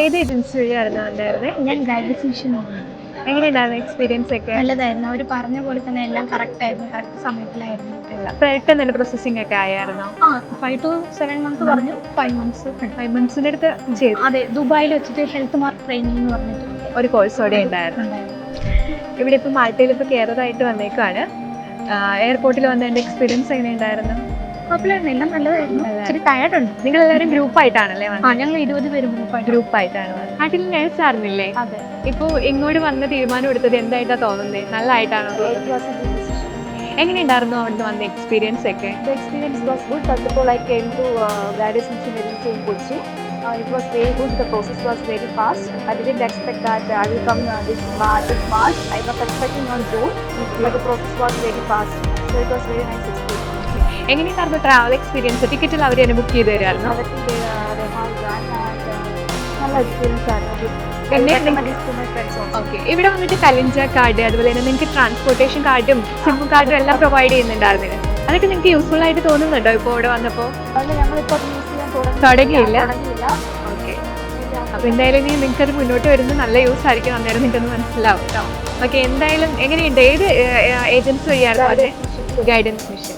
ഏത് ഏജൻസി വഴിയായിരുന്നു വന്നായിരുന്നേ ഞാൻ ഗ്രാജുവേഷൻ മിഷൻ എങ്ങനെയുണ്ടായിരുന്നു എക്സ്പീരിയൻസ് ഒക്കെ? നല്ലതായിരുന്നു. അവർ പറഞ്ഞ പോലെ തന്നെ എല്ലാം കറക്റ്റ് ആയിരുന്നു. കറക്റ്റ് സമയത്തിലായിരുന്നു. പെട്ടെന്ന് തന്നെ പ്രോസസ്സിംഗ് ഒക്കെ ആയിരുന്നു ഫൈവ് ടു സെവൻ മന്ത്സ് പറഞ്ഞു. ഫൈവ് മന്ത്സ് ഫൈവ് മന്ത്സിന്റെ അടുത്ത് ചെയ്തു. അതെ ദുബായിൽ വെച്ചിട്ട് ഹെൽത്ത് മാർക്ക് ട്രെയിനിങ് എന്ന് പറഞ്ഞിട്ട് ഒരു കോഴ്സ് കൂടെ ഉണ്ടായിരുന്നു. ഉണ്ടായിരുന്നു. ഇവിടെ ഇപ്പോൾ മാൾട്ടയിൽ ഇപ്പോൾ കെയറായിട്ട് വന്നേക്കാണ് എയർപോർട്ടിൽ വന്ന എന്റെ എക്സ്പീരിയൻസ് എങ്ങനെയുണ്ടായിരുന്നു? കുഴപ്പമില്ലായിരുന്നു എല്ലാം നല്ലതായിരുന്നു ഇച്ചിരി ടയർഡ് ഉണ്ട് നിങ്ങൾ എല്ലാവരും ഗ്രൂപ്പ് ആയിട്ടാണല്ലേ ആ ഞങ്ങൾ ഇരുപത് പേര് ഗ്രൂപ്പായിട്ട് ഗ്രൂപ്പ് ആയിട്ടാണ് നാട്ടിൽ നേഴ്സ് ആയിരുന്നില്ലേ അതെ ഇപ്പോൾ ഇങ്ങോട്ട് വന്ന തീരുമാനം എടുത്തത് എന്തായിട്ടാണ് തോന്നുന്നത് നല്ലതായിട്ടാണോ എങ്ങനെയുണ്ടായിരുന്നു അവിടുന്ന് വന്ന എക്സ്പീരിയൻസ് ഒക്കെ The experience was good. First of all, I came to uh, Gladys Engineering in Kochi. Uh, it was very good. The process was very fast. I didn't expect that I will come uh, this March. This March. I was expecting on June, but the process was very fast. So it was very nice experience. എങ്ങനെയുണ്ടായിരുന്നു travel experience ടിക്കറ്റിൽ അവർ തന്നെ book ചെയ്ത് തരുമായിരുന്നു നല്ല ആയിരുന്നു. Okay ഇവിടെ വന്നിട്ട് കലിഞ്ച കാർഡ് അതുപോലെ തന്നെ നിങ്ങൾക്ക് ട്രാൻസ്പോർട്ടേഷൻ കാർഡും സിം കാർഡും എല്ലാം പ്രൊവൈഡ് ചെയ്യുന്നുണ്ടായിരുന്നു അതൊക്കെ നിങ്ങൾക്ക് യൂസ്ഫുൾ ആയിട്ട് തോന്നുന്നുണ്ടോ ഇപ്പോൾ ഇവിടെ വന്നപ്പോൾ തുടങ്ങിയില്ല. ഓക്കെ അപ്പോൾ എന്തായാലും ഇനി നിങ്ങൾക്ക് അത് മുന്നോട്ട് വരുന്നത് നല്ല യൂസ് ആയിരിക്കും അന്നേരം നിങ്ങൾക്കൊന്ന് മനസ്സിലാവും കേട്ടോ ഓക്കെ എന്തായാലും എങ്ങനെയുണ്ട്? ഏത് ഏജൻസി വഴിയാണ് ഗൈഡൻസ് മിഷൻ